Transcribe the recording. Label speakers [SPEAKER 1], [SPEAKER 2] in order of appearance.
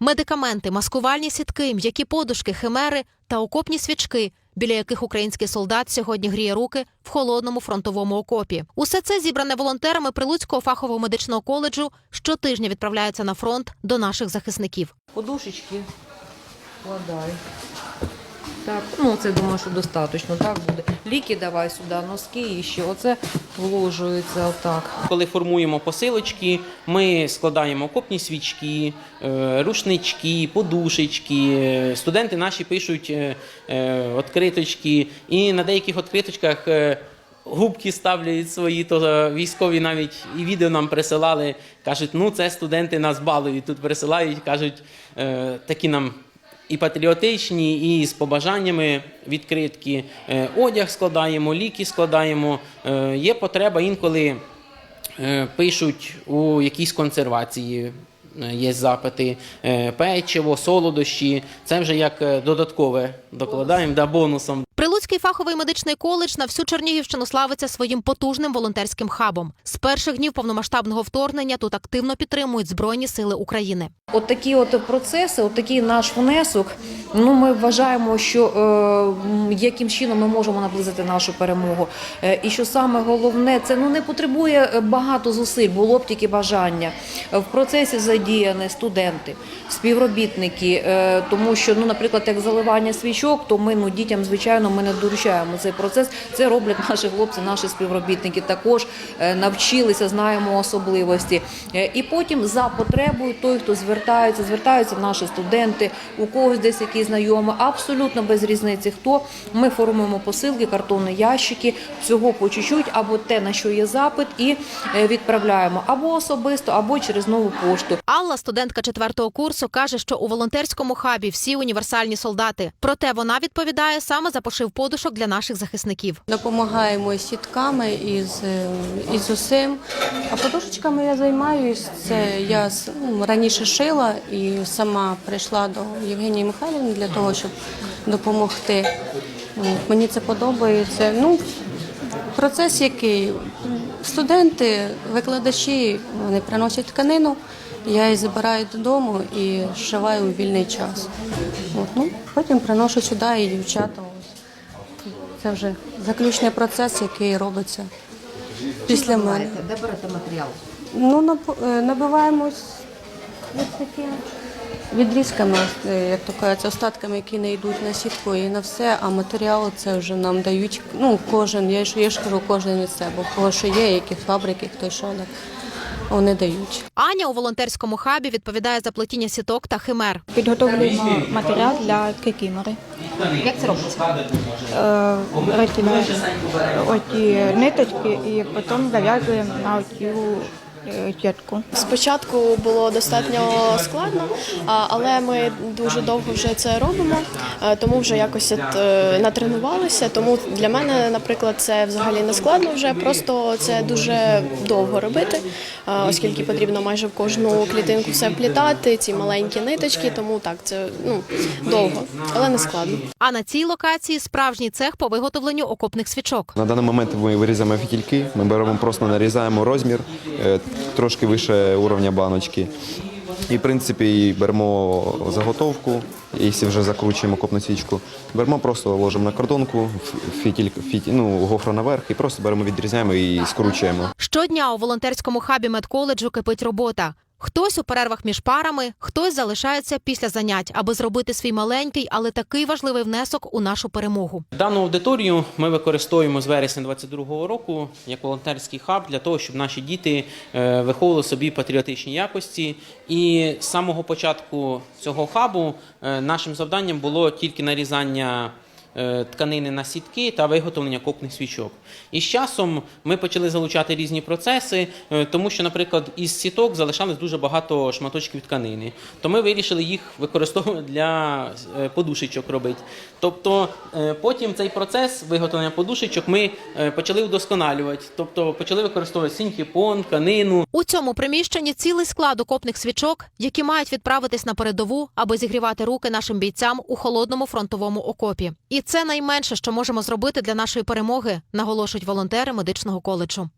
[SPEAKER 1] Медикаменти, маскувальні сітки, м'які подушки, химери та окопні свічки, біля яких український солдат сьогодні гріє руки в холодному фронтовому окопі. Усе це зібране волонтерами Прилуцького фахового медичного коледжу щотижня відправляється на фронт до наших захисників.
[SPEAKER 2] Подушечки вкладай. Так, ну це думаю, що достатньо, так буде. Ліки давай сюди, носки і ще. Оце вложується отак.
[SPEAKER 3] Коли формуємо посилочки, ми складаємо окопні свічки, е, рушнички, подушечки. Студенти наші пишуть е, е, відкриточки, і на деяких відкриточках губки ставлять свої, то військові навіть і відео нам присилали. Кажуть, ну це студенти нас балують. Тут присилають, кажуть, такі нам. І патріотичні, і з побажаннями відкритки. Е, Одяг складаємо, ліки складаємо. Е, Є потреба інколи е, пишуть у якійсь консервації. Е, Є запити е, печиво, солодощі. Це вже як е, додаткове докладаємо да, бонусом.
[SPEAKER 1] Прилуцький фаховий медичний коледж на всю Чернігівщину славиться своїм потужним волонтерським хабом. З перших днів повномасштабного вторгнення тут активно підтримують Збройні сили України.
[SPEAKER 2] От такі от процеси, от такий наш внесок. Ну ми вважаємо, що е, яким чином ми можемо наблизити нашу перемогу. Е, і що саме головне, це ну не потребує багато зусиль, було б тільки бажання. В процесі задіяні студенти, співробітники, е, тому що, ну, наприклад, як заливання свічок, то ми ну дітям, звичайно, ми не доручаємо цей процес. Це роблять наші хлопці, наші співробітники. Також е, навчилися, знаємо особливості. Е, І потім за потребою той, хто звертається, звертаються наші студенти, у когось десь якісь знайомі, абсолютно без різниці. Хто ми формуємо посилки, картонні ящики, всього по чуть-чуть, або те, на що є запит, і відправляємо або особисто, або через нову пошту.
[SPEAKER 1] Алла, студентка четвертого курсу, каже, що у волонтерському хабі всі універсальні солдати. Проте вона відповідає саме за пошив подушок для наших захисників.
[SPEAKER 4] Допомагаємо із сітками, із, е, із усім. А подушечками я займаюся. Це я ну, раніше шила і сама прийшла до Євгенії Михайлівни для того, щоб допомогти. Мені це подобається. Ну, процес який? Студенти, викладачі, вони приносять тканину, я її забираю додому і зшиваю у вільний час. От, ну, потім приношу сюди і дівчата. Ось. Це вже заключний процес, який робиться після мене.
[SPEAKER 2] Де берете матеріал?
[SPEAKER 4] Ну, е, набиваємось ось такими відрізками, е, як то кажуть, остатками, які не йдуть на сітку і на все, а матеріал це вже нам дають, ну, кожен, я ж, я ж кажу, кожен від себе, у кого що є, які фабрики, хто що, вони дають.
[SPEAKER 1] Аня у волонтерському хабі відповідає за плетіння сіток та химер.
[SPEAKER 5] Підготовлюємо матеріал для кикімори.
[SPEAKER 2] Як це робиться?
[SPEAKER 5] Е, оті ниточки і потім зав'язуємо на оцю е.
[SPEAKER 6] Спочатку було достатньо складно, але ми дуже довго вже це робимо, тому вже якось е, натренувалися. Тому для мене, наприклад, це взагалі не складно вже, просто це дуже довго робити, оскільки потрібно майже в кожну клітинку все вплітати, ці маленькі ниточки, тому так, це ну, довго, але не складно.
[SPEAKER 1] А на цій локації справжній цех по виготовленню окопних свічок.
[SPEAKER 7] На даний момент ми вирізаємо фітільки, ми беремо просто нарізаємо розмір е, трошки вище уровня баночки. І, в принципі, беремо заготовку, якщо вже закручуємо копну свічку, беремо, просто ложимо на кордонку, фітіль, фітіль, ну, гофра наверх і просто беремо, відрізняємо і скручуємо.
[SPEAKER 1] Щодня у волонтерському хабі медколеджу кипить робота. Хтось у перервах між парами, хтось залишається після занять, аби зробити свій маленький, але такий важливий внесок у нашу перемогу.
[SPEAKER 3] Дану аудиторію ми використовуємо з вересня 2022 року як волонтерський хаб для того, щоб наші діти е, виховували собі патріотичні якості. І з самого початку цього хабу е, нашим завданням було тільки нарізання. Е, Тканини на сітки та виготовлення копних свічок. І з часом ми почали залучати різні процеси, е, тому що, наприклад, із сіток залишалось дуже багато шматочків тканини. То ми вирішили їх використовувати для е, подушечок робити. Тобто потім цей процес виготовлення подушечок ми почали вдосконалювати. Тобто почали використовувати синтепон, тканину,
[SPEAKER 1] У цьому приміщенні цілий склад окопних свічок, які мають відправитись на передову, аби зігрівати руки нашим бійцям у холодному фронтовому окопі. І це найменше, що можемо зробити для нашої перемоги, наголошують волонтери медичного коледжу.